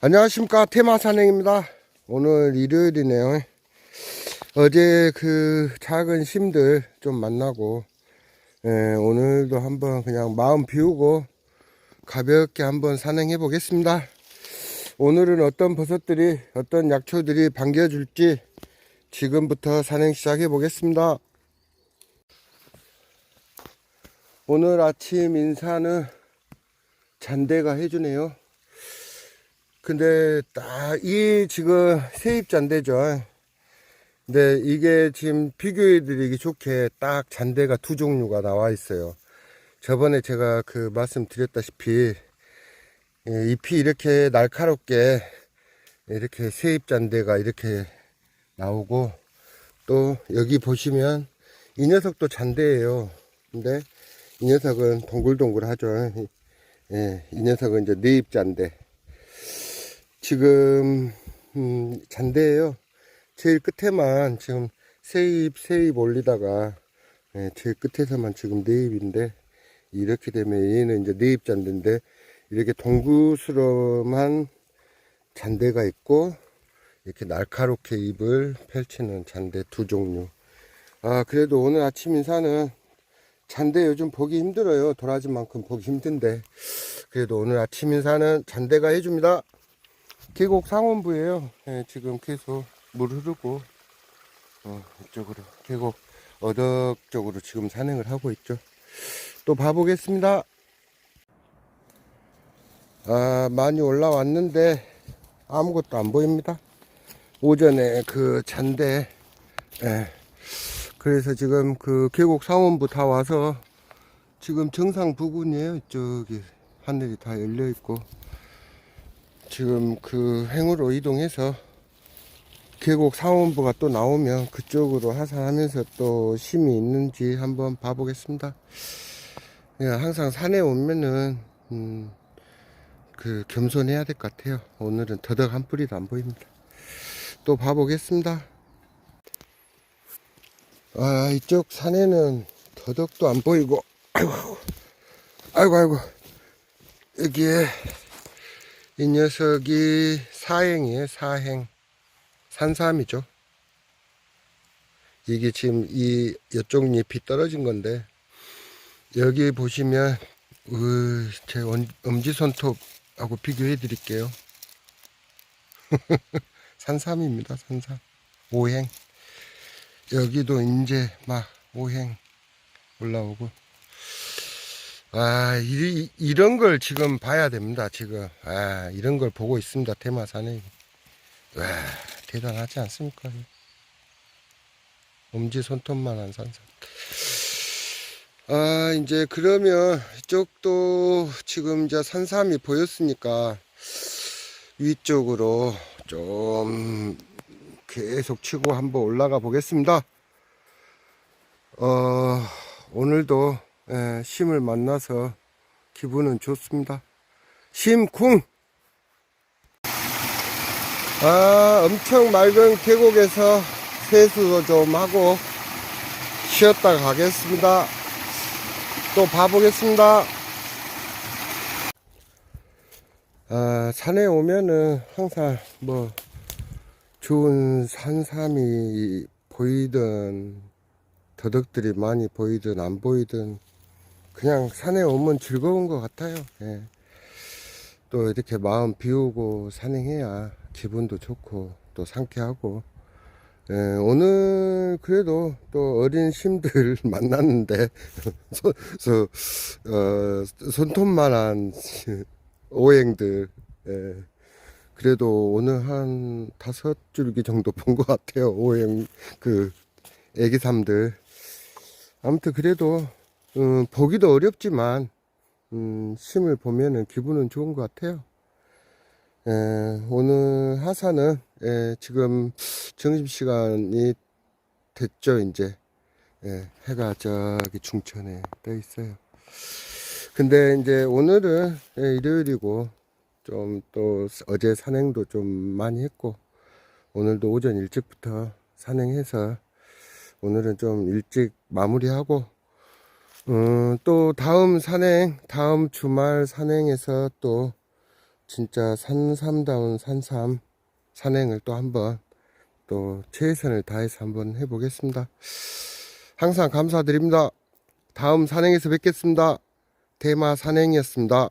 안녕하십니까. 테마산행입니다. 오늘 일요일이네요. 어제 그 작은 심들 좀 만나고 예, 오늘도 한번 그냥 마음 비우고 가볍게 한번 산행해 보겠습니다. 오늘은 어떤 버섯들이 어떤 약초들이 반겨줄지 지금부터 산행 시작해 보겠습니다. 오늘 아침 인사는 잔대가 해주네요 근데 딱 이 지금 세입 잔대죠. 근데 이게 지금 비교해 드리기 좋게 딱 잔대가 두 종류가 나와 있어요. 저번에 제가 그 말씀드렸다시피 예, 잎이 이렇게 날카롭게 이렇게 세입 잔대가 이렇게 나오고 또 여기 보시면 이 녀석도 잔대예요. 근데 이 녀석은 동글동글하죠. 예, 이 녀석은 이제 네입 잔대. 지금 음, 잔대예요. 제일 끝에만 지금 세입 세입 올리다가 예, 제일 끝에서만 지금 네입인데 이렇게 되면 얘는 이제 네입 잔대인데 이렇게 동구스러움한 잔대가 있고 이렇게 날카롭게 잎을 펼치는 잔대 두 종류. 아 그래도 오늘 아침 인사는 잔대 요즘 보기 힘들어요. 도라지만큼 보기 힘든데 그래도 오늘 아침 인사는 잔대가 해줍니다. 계곡 상원부예요. 예, 지금 계속 물 흐르고 어, 이쪽으로 계곡 어덕 쪽으로 지금 산행을 하고 있죠. 또 봐보겠습니다. 아 많이 올라왔는데 아무것도 안 보입니다. 오전에 그 잔대 예, 그래서 지금 그 계곡 상원부 다 와서 지금 정상 부근이에요. 저기 하늘이 다 열려 있고 지금 그 행으로 이동해서 계곡 상원부가 또 나오면 그쪽으로 하산하면서 또 심이 있는지 한번 봐보겠습니다. 예, 항상 산에 오면은 음, 그 겸손해야 될 것 같아요. 오늘은 더덕 한 뿌리도 안 보입니다. 또 봐보겠습니다. 아 이쪽 산에는 더덕도 안 보이고 아이고 아이고 아이고 여기에 이 녀석이 사행이에요, 사행. 산삼이죠. 이게 지금 이, 이쪽 잎이 떨어진 건데, 여기 보시면, 으, 제 엄지손톱하고 비교해 드릴게요. 산삼입니다, 산삼. 오행. 여기도 이제 막 오행 올라오고. 아, 이, 이런 걸 지금 봐야 됩니다, 지금. 아, 이런 걸 보고 있습니다, 테마산에. 와, 대단하지 않습니까? 엄지 손톱만한 산삼. 아, 이제 그러면 이쪽도 지금 이제 산삼이 보였으니까 위쪽으로 좀 계속 치고 한번 올라가 보겠습니다. 어, 오늘도 예, 심을 만나서 기분은 좋습니다. 심쿵! 아, 엄청 맑은 계곡에서 세수도 좀 하고 쉬었다 가겠습니다. 또 봐보겠습니다. 아, 산에 오면은 항상 뭐 좋은 산삼이 보이든 더덕들이 많이 보이든 안 보이든 그냥 산에 오면 즐거운 것 같아요. 예. 또 이렇게 마음 비우고 산행해야 기분도 좋고 또 상쾌하고 예, 오늘 그래도 또 어린 심들 만났는데 소, 소, 어, 손톱만한 오행들 예, 그래도 오늘 한 다섯 줄기 정도 본 것 같아요 오행 그 애기삼들 아무튼 그래도 음, 보기도 어렵지만 음, 심을 보면은 기분은 좋은 것 같아요. 에, 오늘 하산은 에, 지금 점심시간이 됐죠 이제 에, 해가 저기 중천에 떠 있어요. 근데 이제 오늘은 에, 일요일이고 좀 또 어제 산행도 좀 많이 했고 오늘도 오전 일찍부터 산행해서 오늘은 좀 일찍 마무리하고 음, 또 다음 산행, 다음 주말 산행에서 또 진짜 산삼다운 산삼 산행을 또 한번 또 최선을 다해서 한번 해보겠습니다. 항상 감사드립니다. 다음 산행에서 뵙겠습니다. 대마 산행이었습니다.